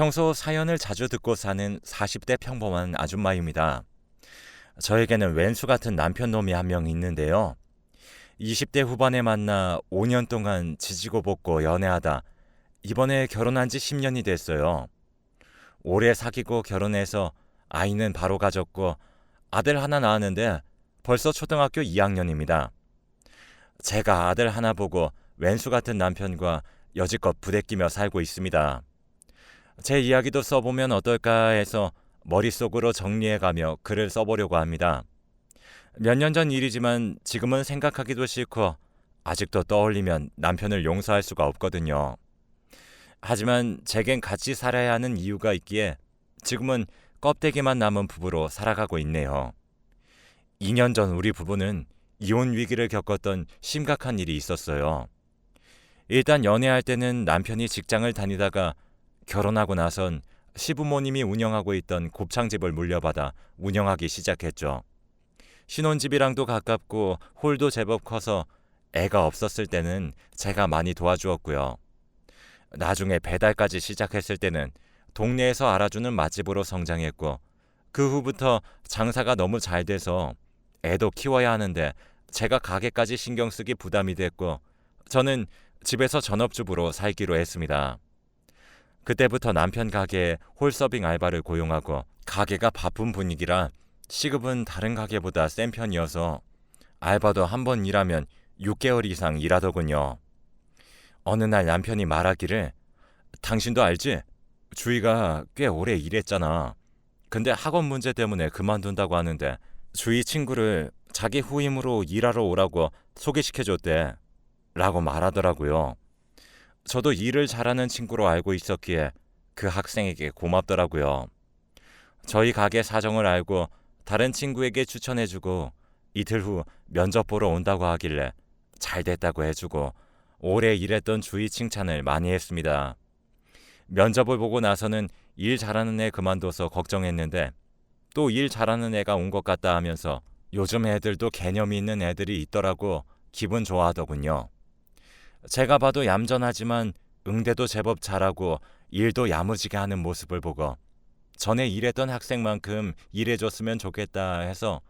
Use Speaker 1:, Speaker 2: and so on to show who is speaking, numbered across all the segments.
Speaker 1: 평소 사연을 자주 듣고 사는 40대 평범한 아줌마입니다. 저에게는 왼수 같은 남편 놈이 한 명 있는데요. 20대 후반에 만나 5년 동안 지지고 볶고 연애하다 이번에 결혼한 지 10년이 됐어요. 오래 사귀고 결혼해서 아이는 바로 가졌고 아들 하나 낳았는데 벌써 초등학교 2학년입니다. 제가 아들 하나 보고 왼수 같은 남편과 여지껏 부대끼며 살고 있습니다. 제 이야기도 써보면 어떨까 해서 머릿속으로 정리해가며 글을 써보려고 합니다. 몇 년 전 일이지만 지금은 생각하기도 싫고 아직도 떠올리면 남편을 용서할 수가 없거든요. 하지만 제겐 같이 살아야 하는 이유가 있기에 지금은 껍데기만 남은 부부로 살아가고 있네요. 2년 전 우리 부부는 이혼 위기를 겪었던 심각한 일이 있었어요. 일단 연애할 때는 남편이 직장을 다니다가 결혼하고 나선 시부모님이 운영하고 있던 곱창집을 물려받아 운영하기 시작했죠. 신혼집이랑도 가깝고 홀도 제법 커서 애가 없었을 때는 제가 많이 도와주었고요. 나중에 배달까지 시작했을 때는 동네에서 알아주는 맛집으로 성장했고 그 후부터 장사가 너무 잘 돼서 애도 키워야 하는데 제가 가게까지 신경 쓰기 부담이 됐고 저는 집에서 전업주부로 살기로 했습니다. 그때부터 남편 가게에 홀서빙 알바를 고용하고 가게가 바쁜 분위기라 시급은 다른 가게보다 센 편이어서 알바도 한 번 일하면 6개월 이상 일하더군요. 어느 날 남편이 말하기를 당신도 알지? 주희가 꽤 오래 일했잖아. 근데 학원 문제 때문에 그만둔다고 하는데 주희 친구를 자기 후임으로 일하러 오라고 소개시켜줬대. 라고 말하더라고요. 저도 일을 잘하는 친구로 알고 있었기에 그 학생에게 고맙더라고요. 저희 가게 사정을 알고 다른 친구에게 추천해주고 이틀 후 면접 보러 온다고 하길래 잘 됐다고 해주고 오래 일했던 주위 칭찬을 많이 했습니다. 면접을 보고 나서는 일 잘하는 애 그만둬서 걱정했는데 또 일 잘하는 애가 온 것 같다 하면서 요즘 애들도 개념이 있는 애들이 있더라고 기분 좋아하더군요. 제가 봐도 얌전하지만 응대도 제법 잘하고 일도 야무지게 하는 모습을 보고 전에 일했던 학생만큼 일해줬으면 좋겠다 해서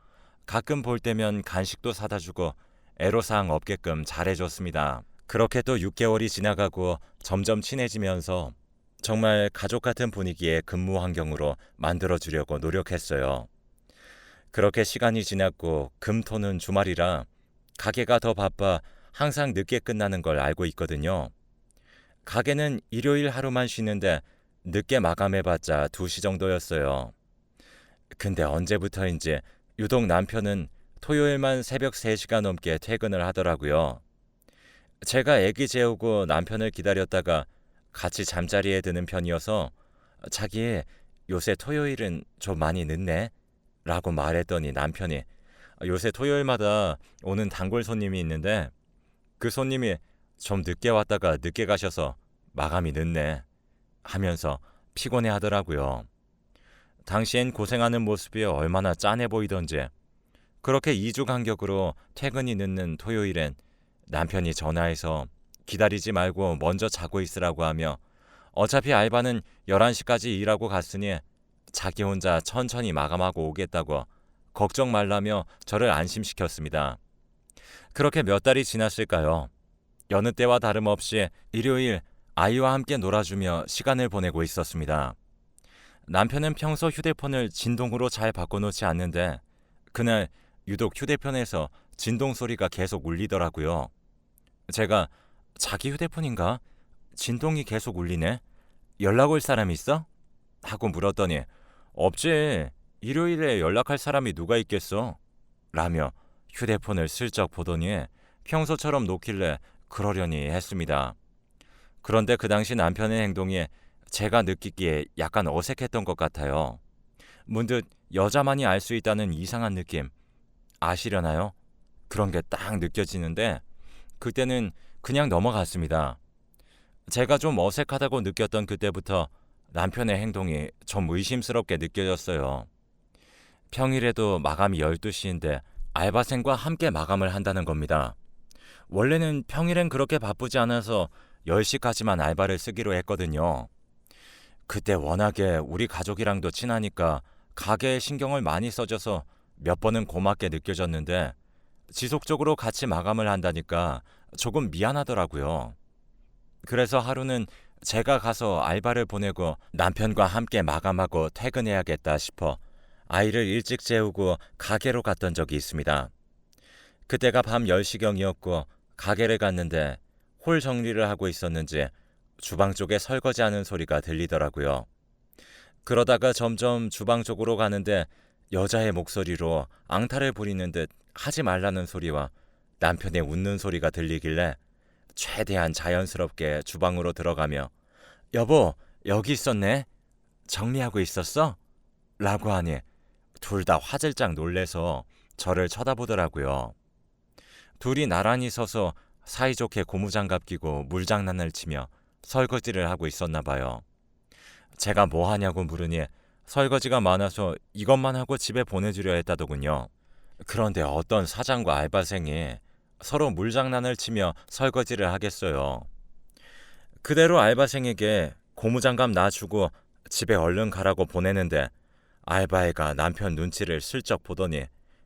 Speaker 1: 가끔 볼 때면 간식도 사다 주고 애로사항 없게끔 잘해줬습니다. 그렇게 또 6개월이 지나가고 점점 친해지면서 정말 가족 같은 분위기의 근무 환경으로 만들어 주려고 노력했어요. 그렇게 시간이 지났고 금토는 주말이라 가게가 더 바빠 항상 늦게 끝나는 걸 알고 있거든요. 가게는 일요일 하루만 쉬는데 늦게 마감해봤자 2시 정도였어요. 근데 언제부터인지 유독 남편은 토요일만 새벽 3시간 넘게 퇴근을 하더라고요. 제가 아기 재우고 남편을 기다렸다가 같이 잠자리에 드는 편이어서 자기 요새 토요일은 좀 많이 늦네? 라고 말했더니 남편이 요새 토요일마다 오는 단골 손님이 있는데 그 손님이 좀 늦게 왔다가 늦게 가셔서 마감이 늦네 하면서 피곤해 하더라고요. 당시엔 고생하는 모습이 얼마나 짠해 보이던지 그렇게 2주 간격으로 퇴근이 늦는 토요일엔 남편이 전화해서 기다리지 말고 먼저 자고 있으라고 하며 어차피 알바는 11시까지 일하고 갔으니 자기 혼자 천천히 마감하고 오겠다고 걱정 말라며 저를 안심시켰습니다. 그렇게 몇 달이 지났을까요? 여느 때와 다름없이 일요일 아이와 함께 놀아주며 시간을 보내고 있었습니다. 남편은 평소 휴대폰을 진동으로 잘 바꿔놓지 않는데 그날 유독 휴대폰에서 진동 소리가 계속 울리더라고요. 제가 자기 휴대폰인가? 진동이 계속 울리네? 연락 올 사람 있어? 하고 물었더니 없지. 일요일에 연락할 사람이 누가 있겠어? 라며 휴대폰을 슬쩍 보더니 평소처럼 놓길래 그러려니 했습니다. 그런데 그 당시 남편의 행동이 제가 느끼기에 약간 어색했던 것 같아요. 문득 여자만이 알 수 있다는 이상한 느낌 아시려나요? 그런 게 딱 느껴지는데 그때는 그냥 넘어갔습니다. 제가 좀 어색하다고 느꼈던 그때부터 남편의 행동이 좀 의심스럽게 느껴졌어요. 평일에도 마감이 12시인데 알바생과 함께 마감을 한다는 겁니다. 원래는 평일엔 그렇게 바쁘지 않아서 10시까지만 알바를 쓰기로 했거든요. 그때 워낙에 우리 가족이랑도 친하니까 가게에 신경을 많이 써줘서 몇 번은 고맙게 느껴졌는데 지속적으로 같이 마감을 한다니까 조금 미안하더라고요. 그래서 하루는 제가 가서 알바를 보내고 남편과 함께 마감하고 퇴근해야겠다 싶어 아이를 일찍 재우고 가게로 갔던 적이 있습니다. 그때가 밤 10시경이었고 가게를 갔는데 홀 정리를 하고 있었는지 주방 쪽에 설거지하는 소리가 들리더라고요. 그러다가 점점 주방 쪽으로 가는데 여자의 목소리로 앙탈을 부리는 듯 하지 말라는 소리와 남편의 웃는 소리가 들리길래 최대한 자연스럽게 주방으로 들어가며 여보 여기 있었네 정리하고 있었어? 라고 하니 둘 다 화들짝 놀래서 저를 쳐다보더라고요. 둘이 나란히 서서 사이좋게 고무장갑 끼고 물장난을 치며 설거지를 하고 있었나 봐요. 제가 뭐 하냐고 물으니 설거지가 많아서 이것만 하고 집에 보내주려 했다더군요. 그런데 어떤 사장과 알바생이 서로 물장난을 치며 설거지를 하겠어요. 그대로 알바생에게 고무장갑 놔주고 집에 얼른 가라고 보내는데 알바애가 남편 눈치를 슬쩍 보더니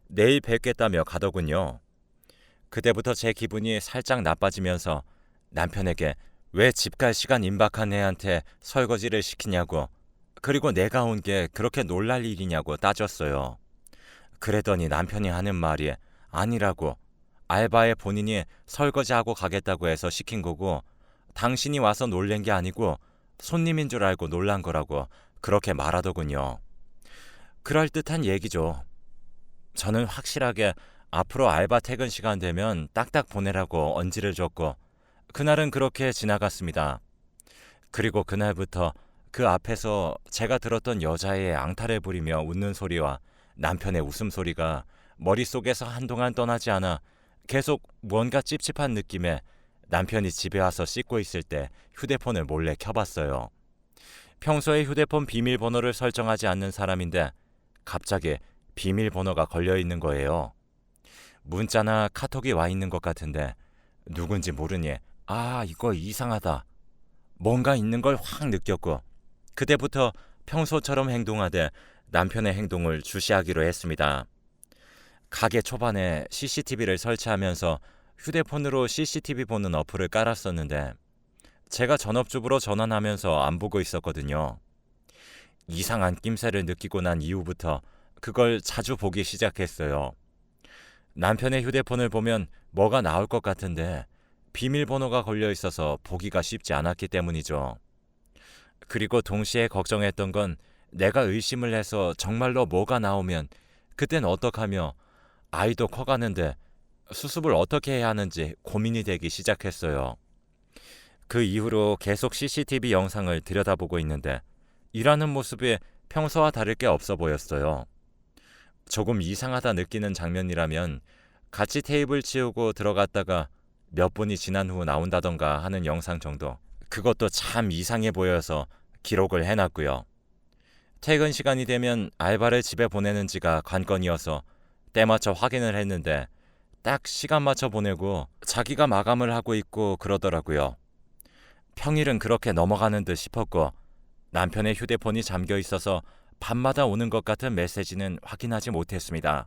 Speaker 1: 내일 뵙겠다며 가더군요. 그때부터 제 기분이 살짝 나빠지면서 남편에게 왜 집 갈 시간 임박한 애한테 설거지를 시키냐고 그리고 내가 온 게 그렇게 놀랄 일이냐고 따졌어요. 그랬더니 남편이 하는 말이 아니라고 알바에 본인이 설거지하고 가겠다고 해서 시킨 거고 당신이 와서 놀란 게 아니고 손님인 줄 알고 놀란 거라고 그렇게 말하더군요. 그럴듯한 얘기죠. 저는 확실하게 앞으로 알바 퇴근 시간 되면 딱딱 보내라고 언지를 줬고 그날은 그렇게 지나갔습니다. 그리고 그날부터 그 앞에서 제가 들었던 여자의 앙탈을 부리며 웃는 소리와 남편의 웃음소리가 머릿속에서 한동안 떠나지 않아 계속 뭔가 찝찝한 느낌에 남편이 집에 와서 씻고 있을 때 휴대폰을 몰래 켜봤어요. 평소에 휴대폰 비밀번호를 설정하지 않는 사람인데 갑자기 비밀번호가 걸려 있는 거예요. 문자나 카톡이 와 있는 것 같은데 누군지 모르니 아 이거 이상하다. 뭔가 있는 걸 확 느꼈고 그때부터 평소처럼 행동하되 남편의 행동을 주시하기로 했습니다. 가게 초반에 CCTV를 설치하면서 휴대폰으로 CCTV 보는 어플을 깔았었는데 제가 전업주부로 전환하면서 안 보고 있었거든요. 이상한 낌새를 느끼고 난 이후부터 그걸 자주 보기 시작했어요. 남편의 휴대폰을 보면 뭐가 나올 것 같은데 비밀번호가 걸려 있어서 보기가 쉽지 않았기 때문이죠. 그리고 동시에 걱정했던 건 내가 의심을 해서 정말로 뭐가 나오면 그땐 어떡하며 아이도 커가는데 수습을 어떻게 해야 하는지 고민이 되기 시작했어요. 그 이후로 계속 CCTV 영상을 들여다보고 있는데 일하는 모습이 평소와 다를 게 없어 보였어요. 조금 이상하다 느끼는 장면이라면 같이 테이블 치우고 들어갔다가 몇 분이 지난 후 나온다던가 하는 영상 정도. 그것도 참 이상해 보여서 기록을 해놨고요. 퇴근 시간이 되면 알바를 집에 보내는 지가 관건이어서 때 맞춰 확인을 했는데 딱 시간 맞춰 보내고 자기가 마감을 하고 있고 그러더라고요. 평일은 그렇게 넘어가는 듯 싶었고 남편의 휴대폰이 잠겨 있어서 밤마다 오는 것 같은 메시지는 확인하지 못했습니다.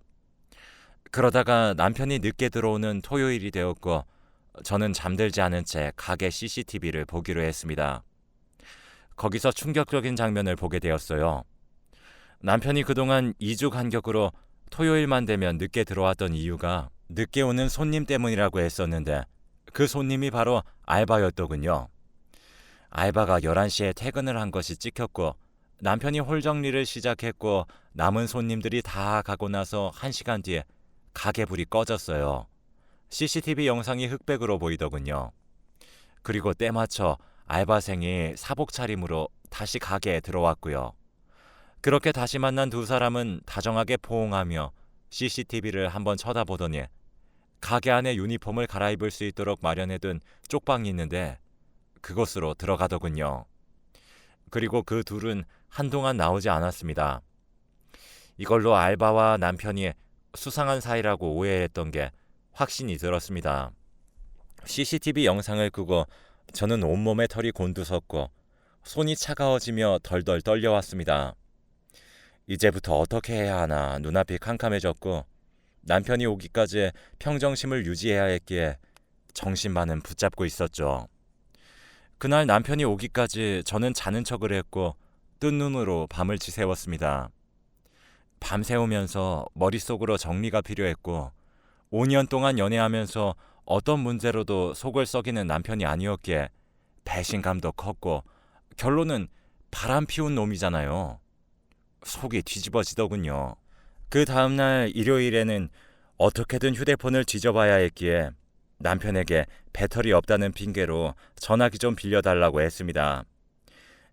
Speaker 1: 그러다가 남편이 늦게 들어오는 토요일이 되었고 저는 잠들지 않은 채 가게 CCTV를 보기로 했습니다. 거기서 충격적인 장면을 보게 되었어요. 남편이 그동안 2주 간격으로 토요일만 되면 늦게 들어왔던 이유가 늦게 오는 손님 때문이라고 했었는데 그 손님이 바로 알바였더군요. 알바가 11시에 퇴근을 한 것이 찍혔고 남편이 홀 정리를 시작했고 남은 손님들이 다 가고 나서 1시간 뒤에 가게 불이 꺼졌어요. CCTV 영상이 흑백으로 보이더군요. 그리고 때맞춰 알바생이 사복 차림으로 다시 가게에 들어왔고요. 그렇게 다시 만난 두 사람은 다정하게 포옹하며 CCTV를 한번 쳐다보더니 가게 안에 유니폼을 갈아입을 수 있도록 마련해둔 쪽방이 있는데 그곳으로 들어가더군요. 그리고 그 둘은 한동안 나오지 않았습니다. 이걸로 알바와 남편이 수상한 사이라고 오해했던 게 확신이 들었습니다. CCTV 영상을 끄고 저는 온몸에 털이 곤두섰고 손이 차가워지며 덜덜 떨려왔습니다. 이제부터 어떻게 해야 하나 눈앞이 캄캄해졌고 남편이 오기까지 평정심을 유지해야 했기에 정신만은 붙잡고 있었죠. 그날 남편이 오기까지 저는 자는 척을 했고 뜬 눈으로 밤을 지새웠습니다. 밤새우면서 머릿속으로 정리가 필요했고 5년 동안 연애하면서 어떤 문제로도 속을 썩이는 남편이 아니었기에 배신감도 컸고 결론은 바람 피운 놈이잖아요. 속이 뒤집어지더군요. 그 다음날 일요일에는 어떻게든 휴대폰을 뒤져봐야 했기에 남편에게 배터리 없다는 핑계로 전화기 좀 빌려달라고 했습니다.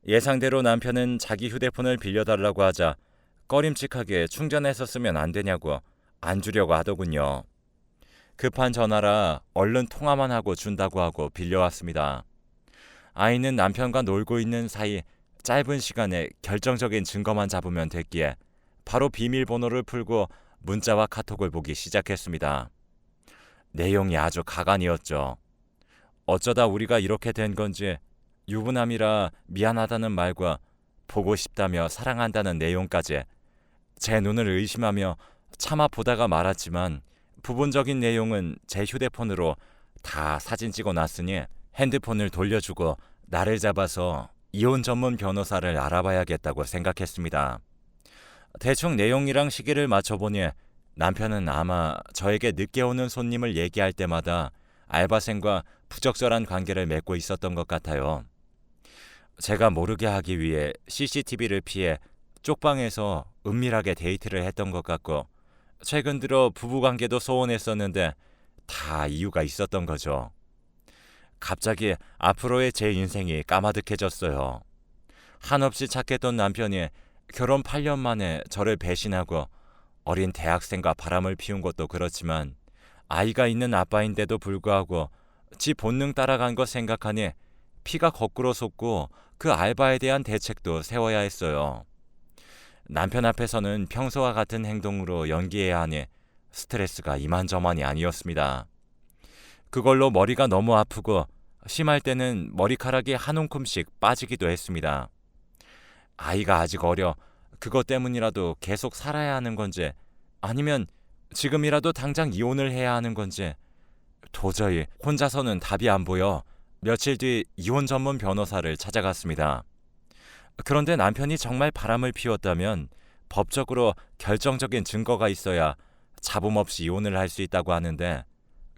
Speaker 1: 예상대로 남편은 자기 휴대폰을 빌려달라고 하자 꺼림칙하게 충전해서 쓰면 안 되냐고 안 주려고 하더군요. 급한 전화라 얼른 통화만 하고 준다고 하고 빌려왔습니다. 아이는 남편과 놀고 있는 사이 짧은 시간에 결정적인 증거만 잡으면 됐기에 바로 비밀번호를 풀고 문자와 카톡을 보기 시작했습니다. 내용이 아주 가관이었죠. 어쩌다 우리가 이렇게 된 건지 유부남이라 미안하다는 말과 보고 싶다며 사랑한다는 내용까지 제 눈을 의심하며 차마 보다가 말았지만 부분적인 내용은 제 휴대폰으로 다 사진 찍어 놨으니 핸드폰을 돌려주고 나를 잡아서 이혼 전문 변호사를 알아봐야겠다고 생각했습니다. 대충 내용이랑 시기를 맞춰보니 남편은 아마 저에게 늦게 오는 손님을 얘기할 때마다 알바생과 부적절한 관계를 맺고 있었던 것 같아요. 제가 모르게 하기 위해 CCTV를 피해 쪽방에서 은밀하게 데이트를 했던 것 같고 최근 들어 부부관계도 소원했었는데 다 이유가 있었던 거죠. 갑자기 앞으로의 제 인생이 까마득해졌어요. 한없이 착했던 남편이 결혼 8년 만에 저를 배신하고 어린 대학생과 바람을 피운 것도 그렇지만 아이가 있는 아빠인데도 불구하고 지 본능 따라간 거 생각하니 피가 거꾸로 솟고 그 알바에 대한 대책도 세워야 했어요. 남편 앞에서는 평소와 같은 행동으로 연기해야 하니 스트레스가 이만저만이 아니었습니다. 그걸로 머리가 너무 아프고 심할 때는 머리카락이 한 움큼씩 빠지기도 했습니다. 아이가 아직 어려 그것 때문이라도 계속 살아야 하는 건지 아니면 지금이라도 당장 이혼을 해야 하는 건지 도저히 혼자서는 답이 안 보여 며칠 뒤 이혼 전문 변호사를 찾아갔습니다. 그런데 남편이 정말 바람을 피웠다면 법적으로 결정적인 증거가 있어야 잡음 없이 이혼을 할 수 있다고 하는데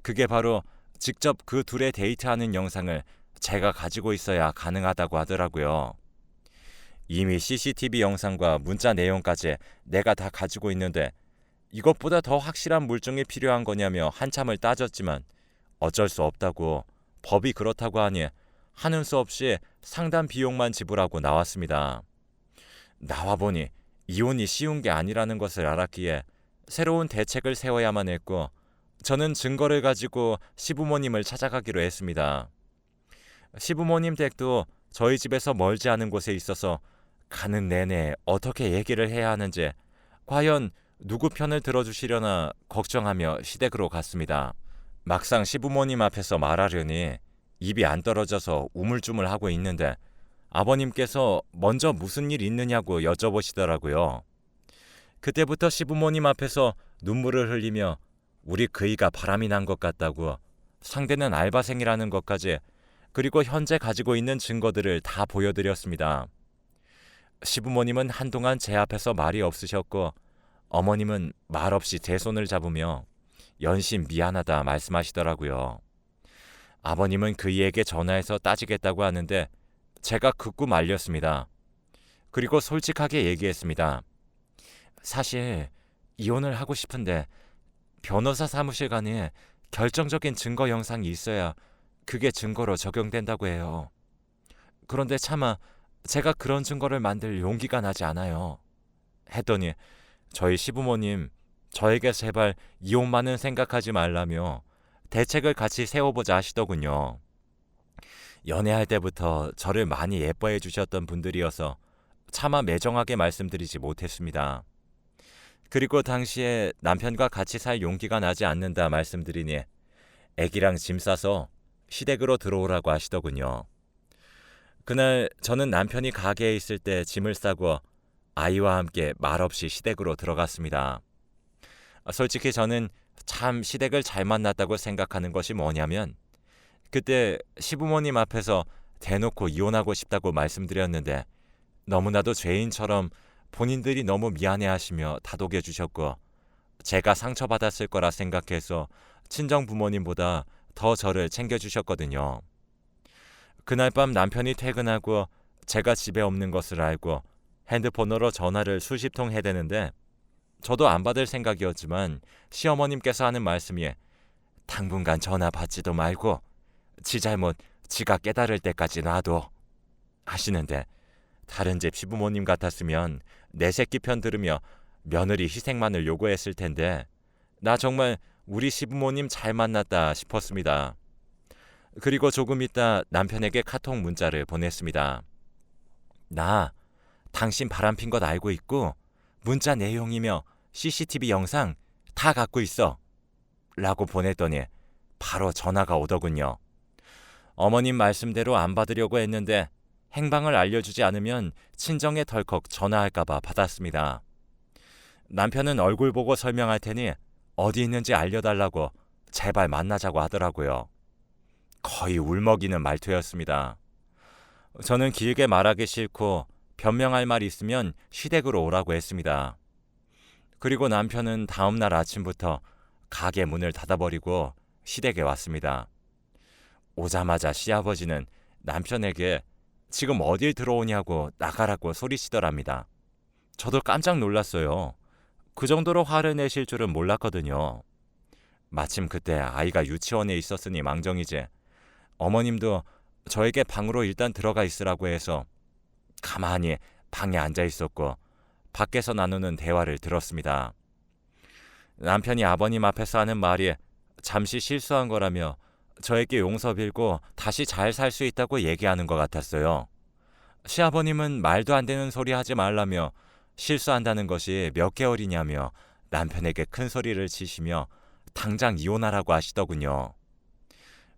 Speaker 1: 그게 바로 직접 그 둘의 데이트하는 영상을 제가 가지고 있어야 가능하다고 하더라고요. 이미 CCTV 영상과 문자 내용까지 내가 다 가지고 있는데 이것보다 더 확실한 물증이 필요한 거냐며 한참을 따졌지만 어쩔 수 없다고 법이 그렇다고 하니 하는 수 없이 상담 비용만 지불하고 나왔습니다. 나와 보니 이혼이 쉬운 게 아니라는 것을 알았기에 새로운 대책을 세워야만 했고 저는 증거를 가지고 시부모님을 찾아가기로 했습니다. 시부모님 댁도 저희 집에서 멀지 않은 곳에 있어서 가는 내내 어떻게 얘기를 해야 하는지 과연 누구 편을 들어주시려나 걱정하며 시댁으로 갔습니다. 막상 시부모님 앞에서 말하려니 입이 안 떨어져서 우물쭈물 하고 있는데 아버님께서 먼저 무슨 일 있느냐고 여쭤보시더라고요. 그때부터 시부모님 앞에서 눈물을 흘리며 우리 그이가 바람이 난 것 같다고 상대는 알바생이라는 것까지 그리고 현재 가지고 있는 증거들을 다 보여드렸습니다. 시부모님은 한동안 제 앞에서 말이 없으셨고 어머님은 말없이 제 손을 잡으며 연신 미안하다 말씀하시더라고요. 아버님은 그이에게 전화해서 따지겠다고 하는데 제가 극구 말렸습니다. 그리고 솔직하게 얘기했습니다. 사실 이혼을 하고 싶은데 변호사 사무실 간에 결정적인 증거 영상이 있어야 그게 증거로 적용된다고 해요. 그런데 차마 제가 그런 증거를 만들 용기가 나지 않아요. 했더니 저희 시부모님 저에게 제발 이혼만은 생각하지 말라며 대책을 같이 세워보자 하시더군요. 연애할 때부터 저를 많이 예뻐해 주셨던 분들이어서 차마 매정하게 말씀드리지 못했습니다. 그리고 당시에 남편과 같이 살 용기가 나지 않는다 말씀드리니 애기랑 짐 싸서 시댁으로 들어오라고 하시더군요. 그날 저는 남편이 가게에 있을 때 짐을 싸고 아이와 함께 말없이 시댁으로 들어갔습니다. 아, 솔직히 저는 참 시댁을 잘 만났다고 생각하는 것이 뭐냐면 그때 시부모님 앞에서 대놓고 이혼하고 싶다고 말씀드렸는데 너무나도 죄인처럼 본인들이 너무 미안해하시며 다독여 주셨고 제가 상처받았을 거라 생각해서 친정 부모님보다 더 저를 챙겨주셨거든요. 그날 밤 남편이 퇴근하고 제가 집에 없는 것을 알고 핸드폰으로 전화를 수십 통 해대는데 저도 안 받을 생각이었지만 시어머님께서 하는 말씀이 당분간 전화 받지도 말고 지 잘못 지가 깨달을 때까지 놔둬 하시는데 다른 집 시부모님 같았으면 내 새끼 편 들으며 며느리 희생만을 요구했을 텐데 나 정말 우리 시부모님 잘 만났다 싶었습니다. 그리고 조금 있다 남편에게 카톡 문자를 보냈습니다. 나 당신 바람핀 것 알고 있고 문자 내용이며 CCTV 영상 다 갖고 있어. 라고 보냈더니 바로 전화가 오더군요. 어머님 말씀대로 안 받으려고 했는데 행방을 알려주지 않으면 친정에 덜컥 전화할까봐 받았습니다. 남편은 얼굴 보고 설명할 테니 어디 있는지 알려달라고 제발 만나자고 하더라고요. 거의 울먹이는 말투였습니다. 저는 길게 말하기 싫고 변명할 말 있으면 시댁으로 오라고 했습니다. 그리고 남편은 다음날 아침부터 가게 문을 닫아버리고 시댁에 왔습니다. 오자마자 시아버지는 남편에게 지금 어딜 들어오냐고 나가라고 소리치더랍니다. 저도 깜짝 놀랐어요. 그 정도로 화를 내실 줄은 몰랐거든요. 마침 그때 아이가 유치원에 있었으니 망정이지. 어머님도 저에게 방으로 일단 들어가 있으라고 해서 가만히 방에 앉아 있었고 밖에서 나누는 대화를 들었습니다. 남편이 아버님 앞에서 하는 말이 잠시 실수한 거라며 저에게 용서 빌고 다시 잘 살 수 있다고 얘기하는 것 같았어요. 시아버님은 말도 안 되는 소리 하지 말라며 실수한다는 것이 몇 개월이냐며 남편에게 큰 소리를 치시며 당장 이혼하라고 하시더군요.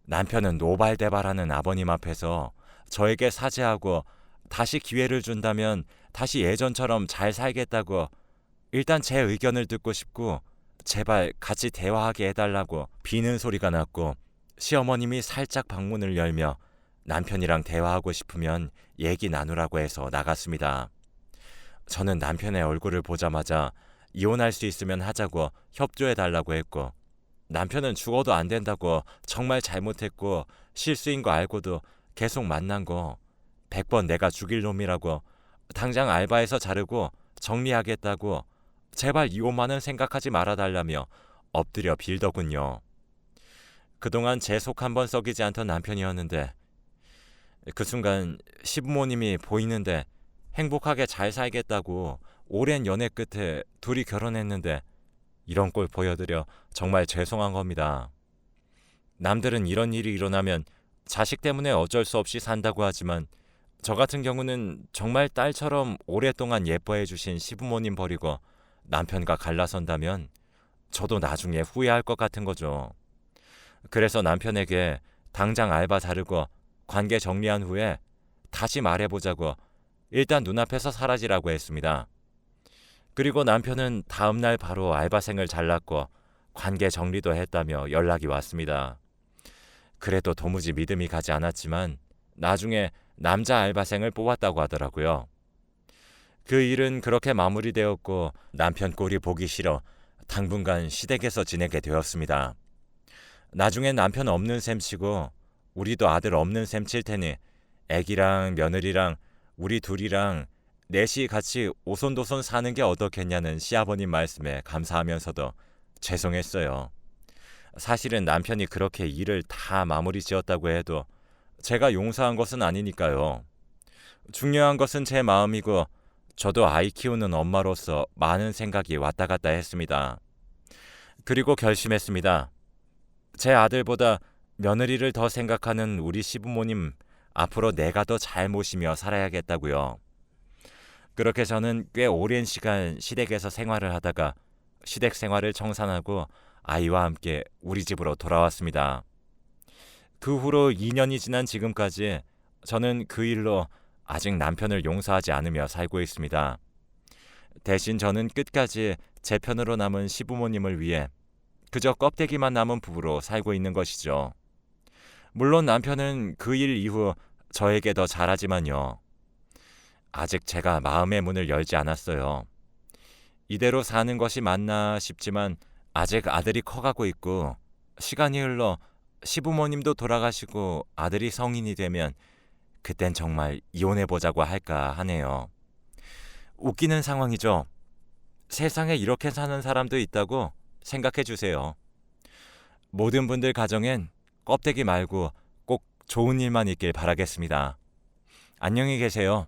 Speaker 1: 남편은 노발대발하는 아버님 앞에서 저에게 사죄하고 다시 기회를 준다면 다시 예전처럼 잘 살겠다고 일단 제 의견을 듣고 싶고 제발 같이 대화하게 해달라고 비는 소리가 났고 시어머님이 살짝 방문을 열며 남편이랑 대화하고 싶으면 얘기 나누라고 해서 나갔습니다. 저는 남편의 얼굴을 보자마자 이혼할 수 있으면 하자고 협조해 달라고 했고 남편은 죽어도 안 된다고 정말 잘못했고 실수인 거 알고도 계속 만난 거 100번 내가 죽일 놈이라고 당장 알바에서 자르고 정리하겠다고 제발 이혼만은 생각하지 말아달라며 엎드려 빌더군요. 그동안 제 속 한 번 썩이지 않던 남편이었는데 그 순간 시부모님이 보이는데 행복하게 잘 살겠다고 오랜 연애 끝에 둘이 결혼했는데 이런 꼴 보여드려 정말 죄송한 겁니다. 남들은 이런 일이 일어나면 자식 때문에 어쩔 수 없이 산다고 하지만 저 같은 경우는 정말 딸처럼 오랫동안 예뻐해 주신 시부모님 버리고 남편과 갈라선다면 저도 나중에 후회할 것 같은 거죠. 그래서 남편에게 당장 알바 자르고 관계 정리한 후에 다시 말해보자고 일단 눈앞에서 사라지라고 했습니다. 그리고 남편은 다음날 바로 알바생을 잘랐고 관계 정리도 했다며 연락이 왔습니다. 그래도 도무지 믿음이 가지 않았지만 나중에 남자 알바생을 뽑았다고 하더라고요. 그 일은 그렇게 마무리되었고 남편 꼴이 보기 싫어 당분간 시댁에서 지내게 되었습니다. 나중엔 남편 없는 셈 치고 우리도 아들 없는 셈 칠 테니 애기랑 며느리랑 우리 둘이랑 넷이 같이 오손도손 사는 게 어떻겠냐는 시아버님 말씀에 감사하면서도 죄송했어요. 사실은 남편이 그렇게 일을 다 마무리 지었다고 해도 제가 용서한 것은 아니니까요. 중요한 것은 제 마음이고 저도 아이 키우는 엄마로서 많은 생각이 왔다 갔다 했습니다. 그리고 결심했습니다. 제 아들보다 며느리를 더 생각하는 우리 시부모님 앞으로 내가 더 잘 모시며 살아야겠다고요. 그렇게 저는 꽤 오랜 시간 시댁에서 생활을 하다가 시댁 생활을 청산하고 아이와 함께 우리 집으로 돌아왔습니다. 그 후로 2년이 지난 지금까지 저는 그 일로 아직 남편을 용서하지 않으며 살고 있습니다. 대신 저는 끝까지 제 편으로 남은 시부모님을 위해 그저 껍데기만 남은 부부로 살고 있는 것이죠. 물론 남편은 그 일 이후 저에게 더 잘하지만요. 아직 제가 마음의 문을 열지 않았어요. 이대로 사는 것이 맞나 싶지만 아직 아들이 커가고 있고 시간이 흘러 시부모님도 돌아가시고 아들이 성인이 되면 그땐 정말 이혼해 보자고 할까 하네요. 웃기는 상황이죠. 세상에 이렇게 사는 사람도 있다고 생각해 주세요. 모든 분들 가정엔 껍데기 말고 꼭 좋은 일만 있길 바라겠습니다. 안녕히 계세요.